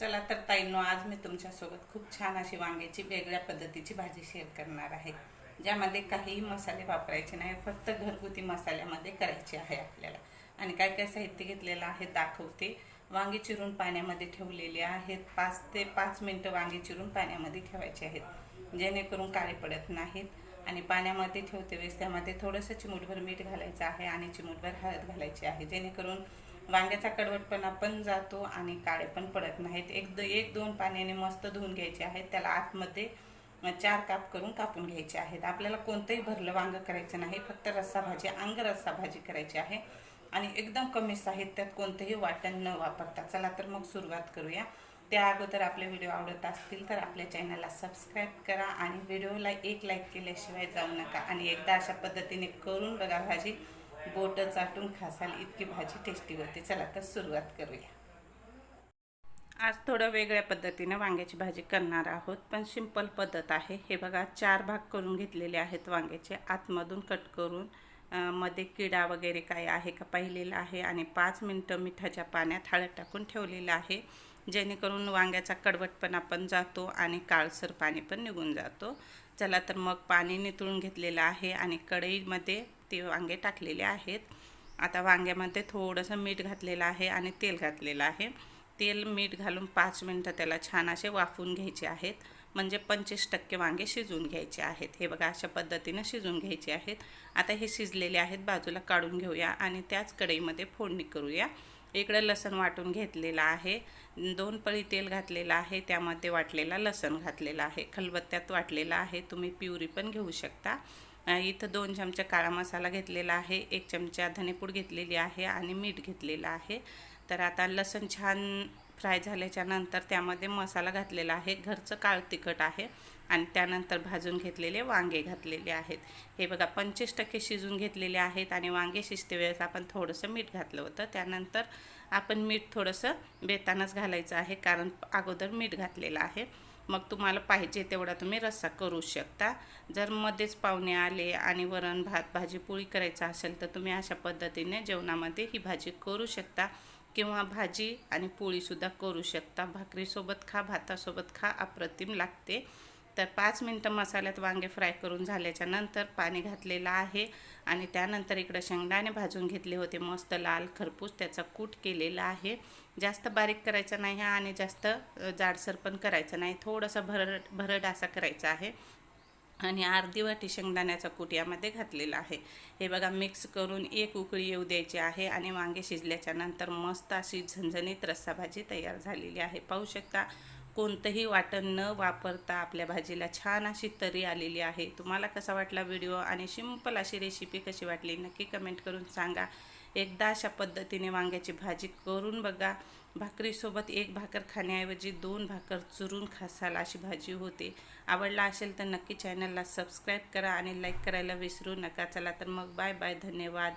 चला तर ताईंनो आज मी तुमच्यासोबत खूप छान अशी वांग्याची वेगळ्या पद्धतीची भाजी शेअर करणार आहे ज्यामध्ये काहीही मसाले वापरायचे नाही फक्त घरगुती मसाल्यामध्ये करायचे आहे आपल्याला. आणि काय काय साहित्य घेतलेलं आहे दाखवते. वांगे चिरून पाण्यामध्ये ठेवलेले आहेत पाच ते पाच मिनटं वांगे चिरून पाण्यामध्ये ठेवायचे आहेत जेणेकरून काळे पडत नाहीत. आणि पाण्यामध्ये ठेवते वेळेस त्यामध्ये थोडंसं चिमूटभर मीठ घालायचं आहे आणि चिमूटभर हळद घालायची आहे जेणेकरून वांग्याचा कडवटपणा पण जातो आणि काळे पण पडत नाहीत. एक द एक दोन पाण्याने मस्त धुवून घ्यायचे आहेत. त्याला आतमध्ये चार काप करून कापून घ्यायचे आहेत. आपल्याला कोणतंही भरलं वांग करायचं नाही. फक्त रस्सा भाजी अंग रस्सा भाजी करायची आहे. आणि एकदम कमी साहित्यात कोणतंही वाटण न वापरता. चला तर मग सुरुवात करूया. त्या अगोदर आपले व्हिडिओ आवडत असतील तर आपल्या चॅनलला सबस्क्राईब करा आणि व्हिडिओला एक लाईक केल्याशिवाय जाऊ नका. आणि एकदा अशा पद्धतीने करून बघा भाजी. बोट चाटून खासाल इतकी भाजी टेस्टी होते चला तर सुरुवात करूया. आज थोडं वेगळ्या पद्धतीने वांग्याची भाजी करणार आहोत पण सिंपल पद्धत आहे. हे बघा चार भाग करून घेतलेले आहेत वांग्याचे. आतमधून कट करून मध्ये किडा वगैरे काय आहे का पाहिलेलं आहे आणि पाच मिनटं मिठाच्या पाण्यात हळद टाकून ठेवलेलं आहे. जेणेकरून वांग्याचा कडवटपणा पण जातो आणि काळसर पाणी पण निघून जातो. चला तर मग पाणी नितळून घेतलेलं आहे आणि कढईमध्ये ते वांगे टाकलेले आहेत. आता वांग्यामध्ये थोडंसं मीठ घातलेलं आहे आणि तेल घातलेलं आहे. तेल मीठ घालून पाच मिनटं त्याला छान असे वाफवून घ्यायचे आहेत. म्हणजे पंचवीस टक्के वांगे शिजवून घ्यायचे आहेत. हे बघा अशा पद्धतीनं शिजवून घ्यायचे आहेत. आता हे शिजलेले आहेत बाजूला काढून घेऊया आणि त्याच कढईमध्ये फोडणी करूया. इकडं लसण वाटून घेतलेलं आहे. दोन पळी तेल घातलेलं आहे त्यामध्ये वाटलेला लसण घातलेला आहे. खलबत्त्यात वाटलेला आहे. तुम्ही प्युरी पण घेऊ शकता. इथं दोन चमचे काळा मसाला घेतलेला आहे एक चमचा धनेपूड घेतलेली आहे आणि मीठ घेतलेलं आहे. तर आता लसूण छान फ्राय झाल्याच्यानंतर त्यामध्ये मसाला घातलेला आहे. घरचं काळ तिखट आहे आणि त्यानंतर भाजून घेतलेले वांगे घातलेले आहेत. हे बघा पंचवीस टक्के शिजून घेतलेले आहेत आणि वांगे शिजते वेळेस आपण थोडंसं मीठ घातलं होतं. त्यानंतर आपण मीठ थोडंसं बेतानच घालायचं आहे कारण अगोदर मीठ घातलेलं आहे. मग तुम्हाला पाहिजे तेवढा तुम्ही रस्सा करू शकता. जर मध्येच पाहुणे आले आणि वरण भात भाजी पोळी करायचं असेल तर तुम्ही अशा पद्धतीने जेवणामध्ये ही भाजी करू शकता किंवा भाजी आणि पोळीसुद्धा करू शकता. भाकरीसोबत खा भातासोबत खा अप्रतिम लागते. तर पाच मिनटं मसाल्यात वांगे फ्राय करून झाल्याच्यानंतर पाणी घातलेलं आहे आणि त्यानंतर इकडं शेंगदाणे भाजून घेतले होते. मस्त लाल खरपूस त्याचा कूट केलेला आहे. जास्त बारीक करायचं नाही आणि जास्त जाडसर पण करायचं नाही. थोडंसं भरड भरड असा करायचा आहे. आणि अर्धी वाटी शेंगदाण्याचा कूट यामध्ये घातलेला आहे. हे बघा मिक्स करून एक उकळी येऊ द्यायची आहे आणि वांगे शिजल्याच्या नंतर मस्त अशी झणझणीत रस्सा भाजी तयार झालेली आहे. पाहू शकता कोणतंही वाटण न वापरता आपल्या भाजीला छान अशी तरी आलेली आहे. तुम्हाला कसा वाटला व्हिडिओ आणि सिंपल अशी रेसिपी कशी वाटली नक्की कमेंट करून सांगा. एकदा अशा पद्धतीने वांग्याची भाजी करून बघा. भाकरीसोबत एक भाकर खाण्याऐवजी दोन भाकर चुरून खासाल अशी भाजी होते. आवडला असेल तर नक्की चॅनलला सबस्क्राईब करा आणि लाईक करायला विसरू नका. चला तर मग बाय बाय धन्यवाद.